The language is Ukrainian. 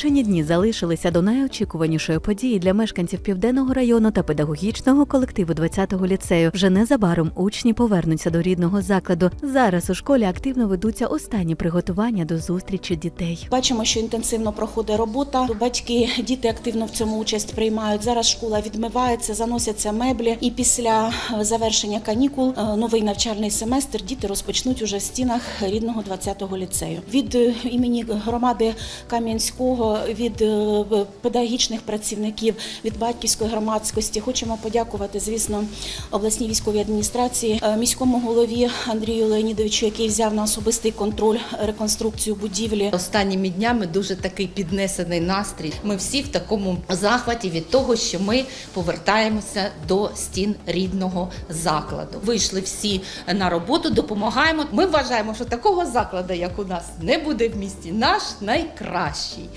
Лічені дні залишилися до найочікуванішої події для мешканців південного району та педагогічного колективу 20-го ліцею. Вже незабаром учні повернуться до рідного закладу. Зараз у школі активно ведуться останні приготування до зустрічі дітей. Бачимо, що інтенсивно проходить робота. Батьки, діти активно в цьому участь приймають. Зараз школа відмивається, заносяться меблі. І після е, завершення канікул е, новий навчальний семестр діти розпочнуть уже в стінах рідного 20-го ліцею. Від е, імені громади Кам'янського, від е, педагогічних працівників, від батьківської громадськості хочемо подякувати, звісно, обласній військовій адміністрації, е, міському голові Андрію Леонідовичу, який взяв на особистий контроль реконструкцію будівлі. Останніми днями дуже такий піднесений настрій. Ми всі в такому захваті від того, що ми повертаємося до стін рідного закладу. Вийшли всі на роботу, допомагаємо. Ми вважаємо, що такого закладу, як у нас, не буде в місті. Наш найкращий.